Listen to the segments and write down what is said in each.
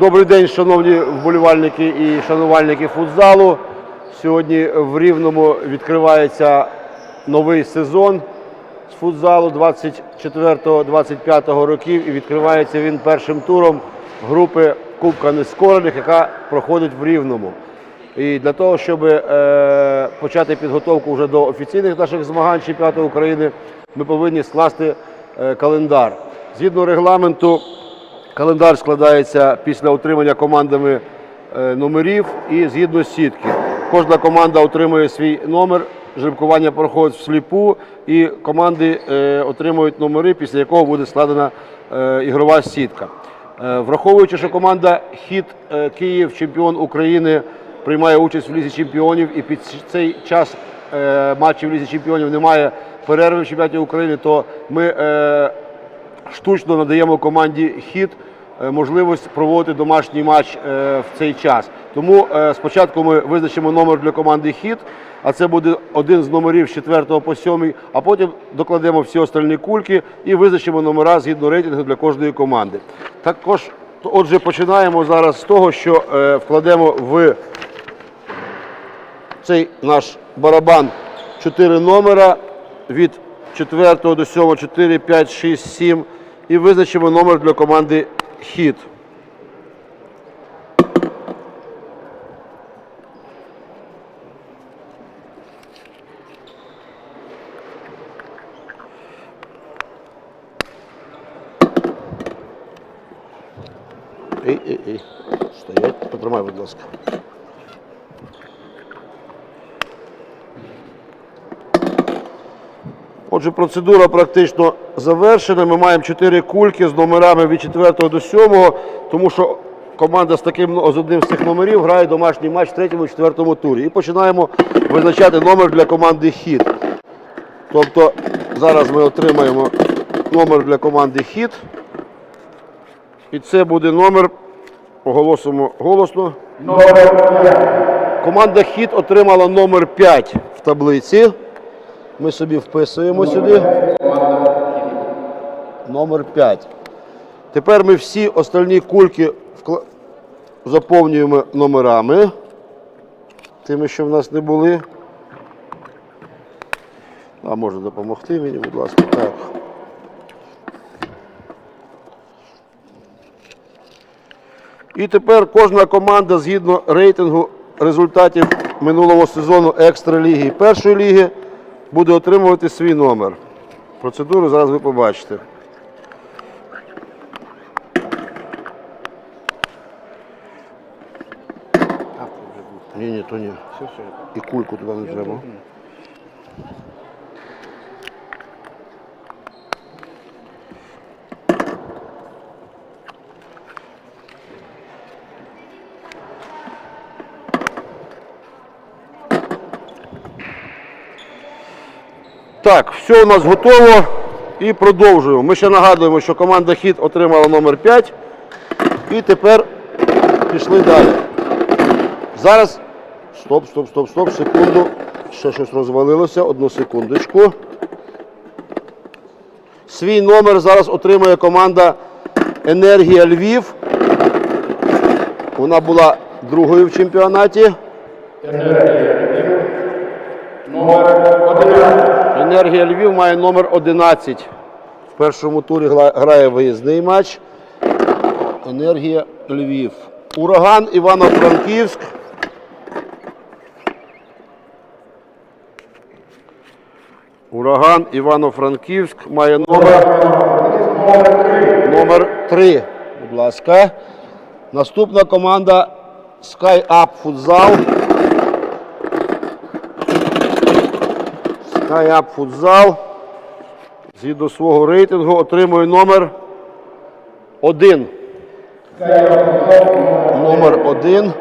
Добрий день, шановні вболівальники і шанувальники футзалу. Сьогодні в Рівному відкривається новий сезон з футзалу 24-25 років і відкривається він першим туром групи Кубка Нескорених, яка проходить в Рівному. І для того, щоб е, почати підготовку вже до офіційних наших змагань чемпіонату України, ми повинні скласти е, календар. Згідно регламенту, Календар складається після отримання командами е, номерів і згідно сітки. Кожна команда отримує свій номер, жеребкування проходить всліпу, і команди е, отримують номери, після якого буде складена е, ігрова сітка. Враховуючи, що команда Хіт е, Київ, чемпіон України, приймає участь в лізі чемпіонів, і під цей час матчів лізі чемпіонів немає перерви в чемпіонаті України, то ми штучно надаємо команді хід можливість проводити домашній матч е, в цей час. Тому е, спочатку ми визначимо номер для команди хід, а це буде один з номерів з 4 по 7, а потім докладемо всі остальні кульки і визначимо номера згідно рейтингу для кожної команди. Також, отже, починаємо зараз з того, що е, вкладемо в цей наш барабан 4 номера від 4 до 7, 4, 5, 6, 7 і визначимо номер для команди хід. Ей, ей, ей. Стоять, потримай, будь ласка. Отже, процедура практично завершена. Ми маємо 4 кульки з номерами від 4 до 7, тому що команда з таким з одним з цих номерів грає домашній матч в третьому четвертому турі. І починаємо визначати номер для команди хід. Тобто зараз ми отримаємо номер для команди хід. І це буде номер, оголосимо голосно. Команда хід отримала номер 5 в таблиці. Ми собі вписуємо сюди. Номер 5. Тепер ми всі остальні кульки вкла- заповнюємо номерами. Тими, що в нас не були. А може допомогти мені, будь ласка. Так. І тепер кожна команда згідно рейтингу результатів минулого сезону екстраліги і першої ліги буде отримувати свій номер. Процедуру зараз ви побачите. Ні, ні, то ні. І кульку туди не треба. Так, все у нас готово і продовжуємо. Ми ще нагадуємо, що команда Хіт отримала номер 5. І тепер пішли далі. Зараз. Стоп, стоп, стоп, стоп, секунду. Ще щось розвалилося. Одну секундочку. Свій номер зараз отримує команда Енергія Львів. Вона була другою в чемпіонаті. Енергія Львів має номер 11. В першому турі грає виїзний матч. Енергія Львів. Ураган Івано-Франківськ. Ураган Івано-Франківськ має номер, номер 3. Будь ласка. Наступна команда Sky Up Futsal. Up Futsal. Згідно свого рейтингу отримує номер 1. Номер 1.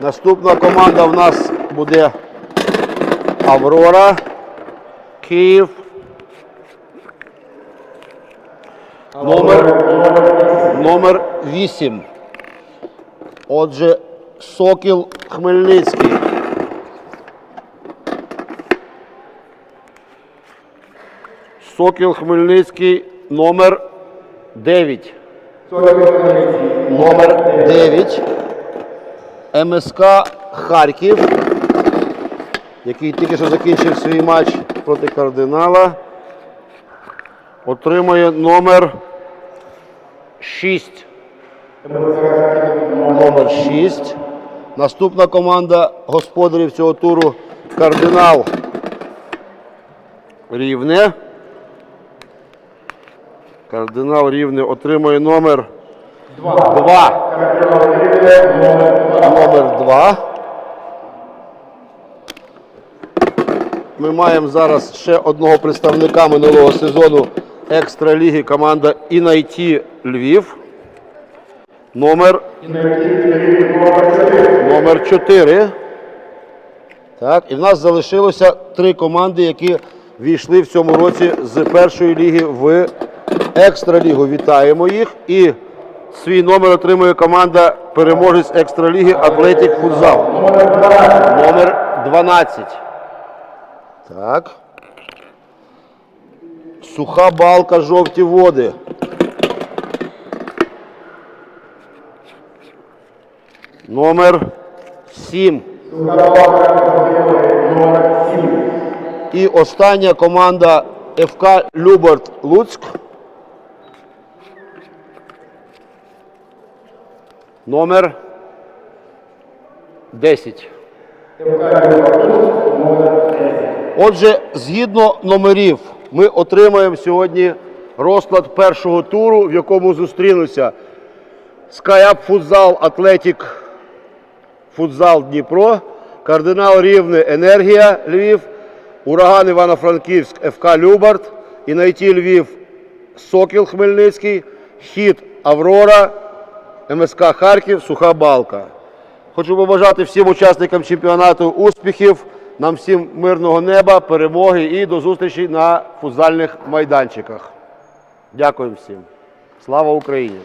Наступна команда в нас буде Аврора. Київ. Номер, номер 8. Отже, Сокіл Хмельницький. Сокіл Хмельницький номер 9. номер 9 МСК Харків, який тільки що закінчив свій матч проти кардинала. Отримує номер 6. Номер 6. Наступна команда господарів цього туру кардинал Рівне. Кардинал Рівне отримує номер 2. Номер 2. Ми маємо зараз ще одного представника минулого сезону екстраліги команда Інайті Львів. Номер номер 4. Так, і в нас залишилося три команди, які війшли в цьому році з першої ліги в екстралігу. Вітаємо їх. І свій номер отримує команда переможець екстраліги Атлетік Футзал. Номер 12. Так. Суха балка, жовті води. Номер 7. І остання команда ФК Люберт Луцьк. Номер 10. Отже, згідно номерів, ми отримаємо сьогодні розклад першого туру, в якому зустрінуться SkyUp Футзал Атлетік Футзал Дніпро, Кардинал Рівне Енергія Львів, Ураган Івано-Франківськ ФК Любарт, Інайті Львів Сокіл Хмельницький, Хід Аврора, МСК Харків, Суха Балка. Хочу побажати всім учасникам чемпіонату успіхів, нам всім мирного неба, перемоги і до зустрічі на футзальних майданчиках. Дякую всім. Слава Україні!